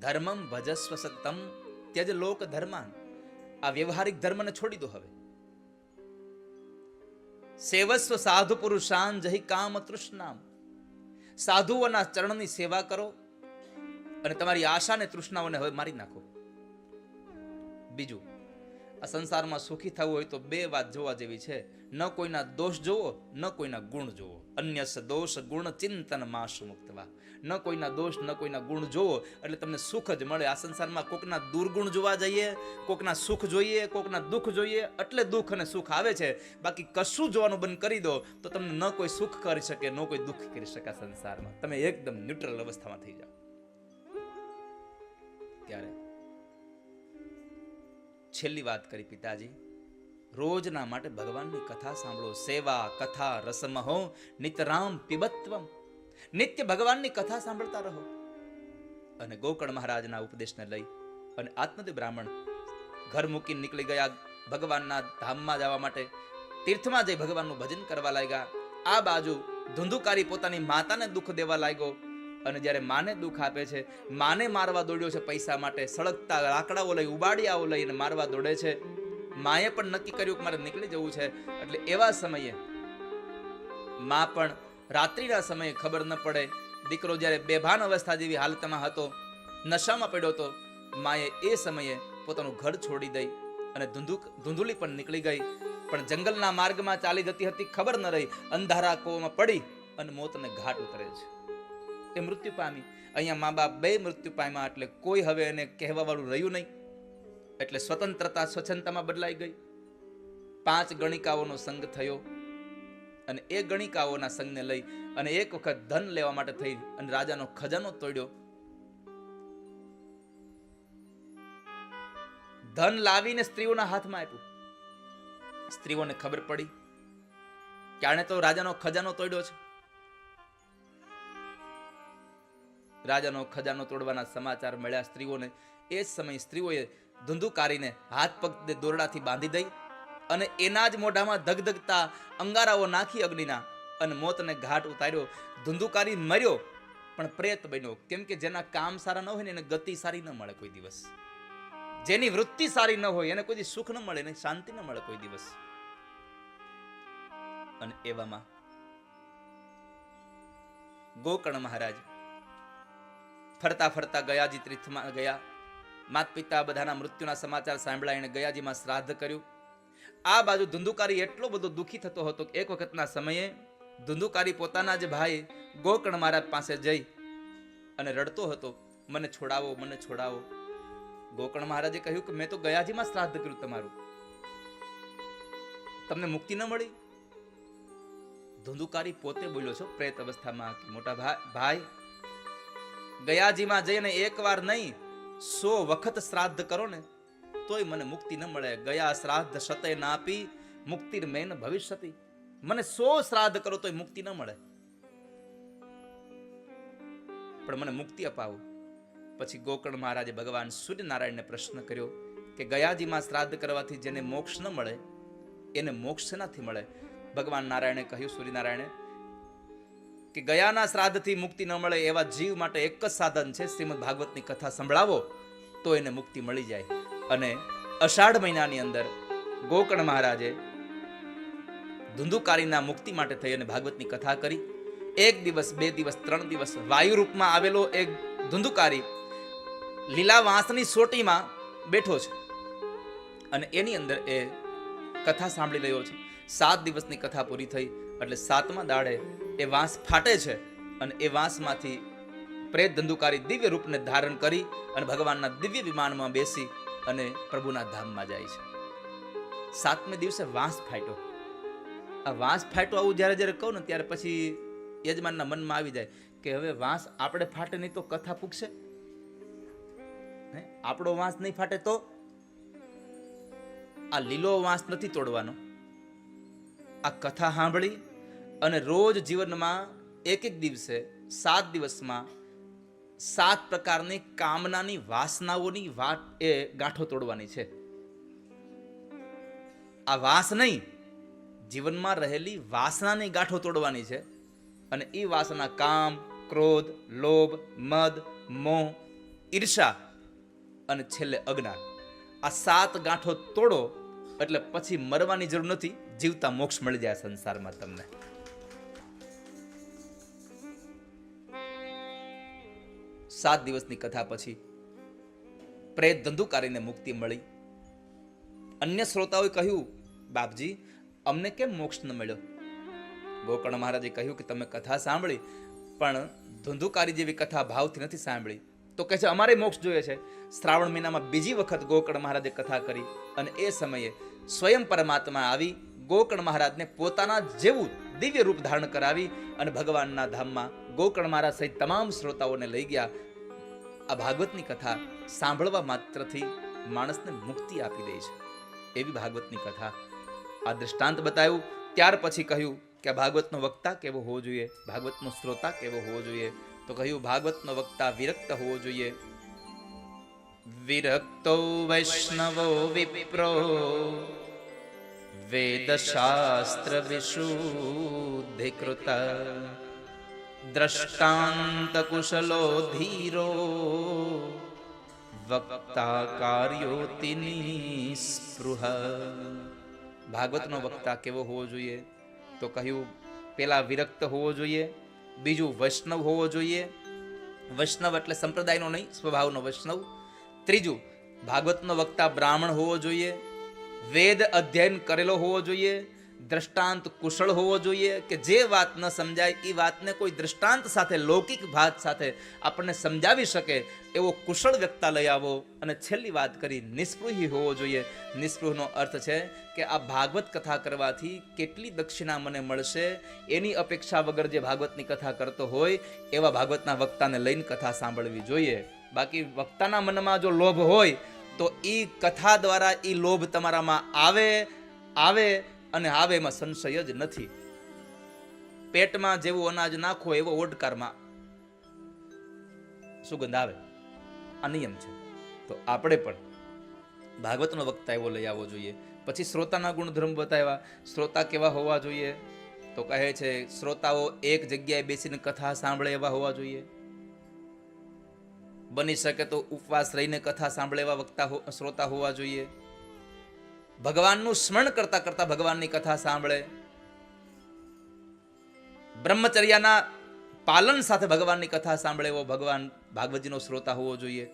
ધર્મમ ભજસ્વ સત્તમ. ત્યજ લોક ધર્માન. આ વ્યવહારિક ધર્મને છોડી દો હવે. સેવસ્વ સાધુ પુરુષાન જહી કામ તૃષ્ણામ. સાધુઓના ચરણની સેવા કરો અને તમારી આશા ને તૃષ્ણાઓને હવે મારી નાખો. બીજું આ સંસારમાં સુખી થવું હોય તો બે વાત જોવા જેવી છે. ન કોઈના દોષ જોવો, ન કોઈના ગુણ જોવો. અન્ય દોષ ગુણ ચિંતન માસ મુક્તવા. ન કોઈના દોષ, ન કોઈના ગુણ જોવો, એટલે તમને સુખ જ મળે. આ સંસારમાં કોકના દુર્ગુણ જોવા જઈએ, કોકના સુખ જોઈએ, કોકના દુઃખ જોઈએ, એટલે દુઃખ અને સુખ આવે છે. બાકી કશું જોવાનું બંધ કરી દો, તો તમને ન કોઈ સુખ કરી શકે, ન કોઈ દુઃખ કરી શકે સંસારમાં. તમે એકદમ ન્યુટ્રલ અવસ્થામાં થઈ જાઓ. ત્યારે છેલ્લી વાત કરી પિતાજી. રોજના માટે ભગવાનની કથા સાંભળો. સેવા, કથા, રસમહો, નિતરામ, પિબત્વમ. નિત્ય ભગવાનની કથા સાંભળતા રહો. અને ગોકર્ણ મહારાજના ઉપદેશને લઈ અને આત્મદેવ બ્રાહ્મણ ઘર મૂકીને નીકળી ગયા ભગવાનના ધામમાં જવા માટે. તીર્થમાં જઈ ભગવાનનું ભજન કરવા લાગ્યા. આ બાજુ ધુંધુકારી પોતાની માતાને દુઃખ દેવા લાગ્યો. અને જ્યારે માને દુઃખ આપે છે, માને મારવા દોડ્યો છે પૈસા માટે, સળગતા લાકડાઓ લઈ, ઉબાડિયાઓ લઈને મારવા દોડે છે, માએ પણ નક્કી કર્યું કે મારે નીકળી જવું છે. એટલે એવા સમયે મા પણ રાત્રિના સમયે ખબર ન પડે. દીકરો જ્યારે બેભાન અવસ્થા જેવી હાલતમાં હતો, નશામાં પડ્યો હતો, માએ એ સમયે પોતાનું ઘર છોડી દઈ અને ધુંધુક, ધૂંધુલી પણ નીકળી ગઈ. પણ જંગલના માર્ગમાં ચાલી જતી હતી ખબર ન રહી. અંધારા કોમાં પડી અને મોતને ઘાટ ઉતરે છે. એ મૃત્યુ પામી. અહીંયા મા બાપ બે મૃત્યુ પામ્યા એટલે કોઈ હવે એને કહેવા વાળું રહ્યું નહીં. એટલે સ્વતંત્રતા સ્વચ્છતામાં બદલાઈ ગઈ. પાંચ ગણિકાઓનો સંઘ થયો અને એ ગણિકાઓના સંઘને લઈ અને એક વખત ધન લેવા માટે થઈ અને રાજાનો ખજાનો તોડ્યો. ધન લાવીને સ્ત્રીઓના હાથમાં આપ્યું. સ્ત્રીઓને ખબર પડી. કે તો રાજાનો ખજાનો તોડ્યો છે. રાજાનો ખજાનો તોડવાના સમાચાર મળ્યા સ્ત્રીઓને. એ જ સમયે સ્ત્રીઓએ ધુંધુકારીને હાથ પગ દોરડાથી બાંધી દઈ અને એના જ મોઢામાં ધગધગતા અંગારાઓ નાખી અગ્નિના અને મોતને ઘાટ ઉતાર્યો. ધુંધુકારી મર્યો, પણ પ્રેત બન્યો. કેમ કે જેના કામ સારા ન હોય ને એને ગતિ સારી ન મળે કોઈ દિવસ. જેની વૃત્તિ સારી ન હોય એને કોઈ સુખ ન મળે ને શાંતિ ન મળે કોઈ દિવસ. અને એવામાં ગોકર્ણ મહારાજ ફરતા ફરતા ગયાજી તીર્થમાં ગયા. માત પિતા બધાના મૃત્યુના સમાચાર સાંભળ્યા એણે ગયાજીમાં શ્રાદ્ધ કર્યું. આ બાજુ ધુંધુકારી એટલો બધો દુઃખી થતો હતો કે એક વખતના સમયે ધુંધુકારી પોતાના જ ભાઈ ગોકર્ણ મહારાજ પાસે જઈ અને રડતો હતો, મને છોડાવો મને છોડાવો. ગોકર્ણ મહારાજે કહ્યું કે, મેં તો ગયાજીમાં શ્રાદ્ધ કર્યું તમારું. તમને મુક્તિ ન મળી? ધુંધુકારી પોતે બોલ્યો, છો, પ્રેત અવસ્થામાં મોટા ભાઈ ગયાજીમાં જઈને એકવાર નહીં, સો વખત શ્રાદ્ધ કરો ને તોય મને મુક્તિ ન મળે. ગયા શ્રાદ્ધ સતે ના આપી મુક્તિ મેન ભવિષ્યતિ. મને સો શ્રાદ્ધ કરો તોય મુક્તિ ન મળે. પણ મને મુક્તિ અપાવો. પછી ગોકર્ણ મહારાજે ભગવાન સૂર્યનારાયણને પ્રશ્ન કર્યો કે ગયાજીમાં શ્રાદ્ધ કરવાથી જેને મોક્ષ ન મળે, એને મોક્ષ નથી મળે? ભગવાન નારાયણે કહ્યું, સૂર્યનારાયણે કે ગયાના શ્રાદ્ધથી મુક્તિ ન મળે એવા જીવ માટે એક જ સાધન છે. શ્રીમદ ભાગવતની કથા સંભળાવો તો એને મુક્તિ મળી જાય. અને અષાઢ મહિનાની અંદર ગોકર્ણ મહારાજે ધુંધુકારીના મુક્તિ માટે થઈ અને ભાગવતની કથા કરી. એક દિવસ, બે દિવસ, ત્રણ દિવસ વાયુ રૂપમાં આવેલો એક ધુંધુકારી લીલા વાંસની સોટીમાં બેઠો છે. અને એની અંદર એ કથા સાંભળી રહ્યો છે. સાત દિવસની કથા પૂરી થઈ, એટલે સાતમા દાડે એ વાંસ ફાટે છે અને એ વાંસમાંથી પ્રેત ધંધુકારી દિવ્ય રૂપને ધારણ કરી અને ભગવાનના દિવ્ય વિમાનમાં બેસી અને પ્રભુના ધામમાં જાય છે. સાતમે દિવસે વાંસ ફાટ્યો. આ વાંસ ફાટ્યો આવું જ્યારે જ્યારે કહું ને ત્યારે પછી યજમાનના મનમાં આવી જાય કે હવે વાંસ આપણે ફાટે નહીં તો કથા ફૂકશે આપણો વાંસ નહીં ફાટે તો આ લીલો વાંસ નથી તોડવાનો. આ કથા સાંભળી અને રોજ જીવનમાં એક એક દિવસે સાત દિવસમાં સાત પ્રકારની કામનાની વાસનાઓની વાત એ ગાંઠો તોડવાની છે. આ વાસ નહીં, જીવનમાં રહેલી વાસનાની ગાંઠો તોડવાની છે અને એ વાસના કામ, ક્રોધ, લોભ, મદ, મોહ, ઈર્ષા અને છેલ્લે અજ્ઞાન. આ સાત ગાંઠો તોડો એટલે પછી મરવાની જરૂર નથી. જીવતા મોક્ષ મળી જાય સંસારમાં તમને. સાત દિવસની કથા પછી પ્રેત ધંધુકારીને મુક્તિ મળી. અન્ય શ્રોતાઓએ કહ્યું, બાપજી, અમને કેમ મોક્ષ ન મળ્યો? ગોકર્ણ મહારાજે કહ્યું કે, તમે કથા સાંભળી, પણ ધંધુકારી જેવી કથા ભાવથી નથી સાંભળી. તો કહે છે, અમારે મોક્ષ જોઈએ છે. શ્રાવણ મહિનામાં બીજી વખત ગોકર્ણ મહારાજે કથા કરી અને એ સમયે સ્વયં પરમાત્મા આવી ગોકર્ણ મહારાજને પોતાના જેવું દિવ્ય રૂપ ધારણ કરાવી અને ભગવાનના ધામમાં ગોકર્ણ મહારાજ સહિત તમામ શ્રોતાઓને લઈ ગયા. આ ભાગવતની કથા સાંભળવા માત્રથી માણસને મુક્તિ આપી દે છે. એવી ભાગવતની કથા આ દૃષ્ટાંત બતાવ્યું ત્યાર પછી કહ્યું કે ભાગવતનો વક્તા કેવો હોવો જોઈએ? ભાગવતનો શ્રોતા કેવો હોવો જોઈએ? તો કહ્યું, ભાગવતનો વક્તા વિરક્ત હોવો જોઈએ. વિરક્તો વૈષ્ણવો વિપ્રો, વેદશાસ્ત્ર વિશુદ્ધિકૃત દ્રષ્ટાંત કુશલો ધીરો વક્તા કાર્યોતિ નિસ્પૃહ. ભાગવતનો વક્તા કેવો હોવો જોઈએ? તો કહ્યું, પેલા વિરક્ત હોવો જોઈએ બીજું વૈષ્ણવ હોવો જોઈએ. વૈષ્ણવ એટલે સંપ્રદાયનો નહીં, સ્વભાવનો વૈષ્ણવ. ત્રીજું, ભાગવતનો વક્તા બ્રાહ્મણ હોવો જોઈએ. વેદ અધ્યયન કરેલો હોવો જોઈએ. દ્રષ્ટાંત કુશળ હોવો જોઈએ કે જે વાત ન સમજાય એ વાતને કોઈ દ્રષ્ટાંત સાથે, લૌકિક ભાત સાથે આપણને સમજાવી શકે એવો કુશળ વ્યક્તા લઈ આવો. અને છેલ્લી વાત કરી, નિસ્પૃહી હોવો જોઈએ. નિસ્પૃહનો અર્થ છે કે આ ભાગવત કથા કરવાથી કેટલી દક્ષિણા મને મળશે, એની અપેક્ષા વગર જે ભાગવતની કથા કરતો હોય, એવા ભાગવતના વક્તાને લઈને કથા સાંભળવી જોઈએ. બાકી વક્તાના મનમાં જો લોભ હોય, તો એ કથા દ્વારા એ લોભ તમારામાં આવે આવે અને આવે એમાં સંશય જ નથી. પેટમાં જેવું અનાજ નાખો એવો ઓડકારમાં સુગંધ આવે. આ નિયમ છે. તો આપણે પણ ભાગવતનો વક્તા એવો લઈ આવવો જોઈએ. પછી શ્રોતાના ગુણધર્મ બતાવ્યા. શ્રોતા કેવા હોવા જોઈએ? તો કહે છે, શ્રોતાઓ એક જગ્યાએ બેસીને કથા સાંભળે એવા હોવા જોઈએ. બની શકે તો ઉપવાસ રહીને કથા સાંભળે એવા વક્તા શ્રોતા હોવા જોઈએ. ભગવાનનું સ્મરણ કરતા કરતા ભગવાનની કથા સાંભળે. બ્રહ્મચર્યાના પાલન સાથે ભગવાનની કથા સાંભળે એવો ભગવાન ભાગવતજીનો શ્રોતા હોવો જોઈએ.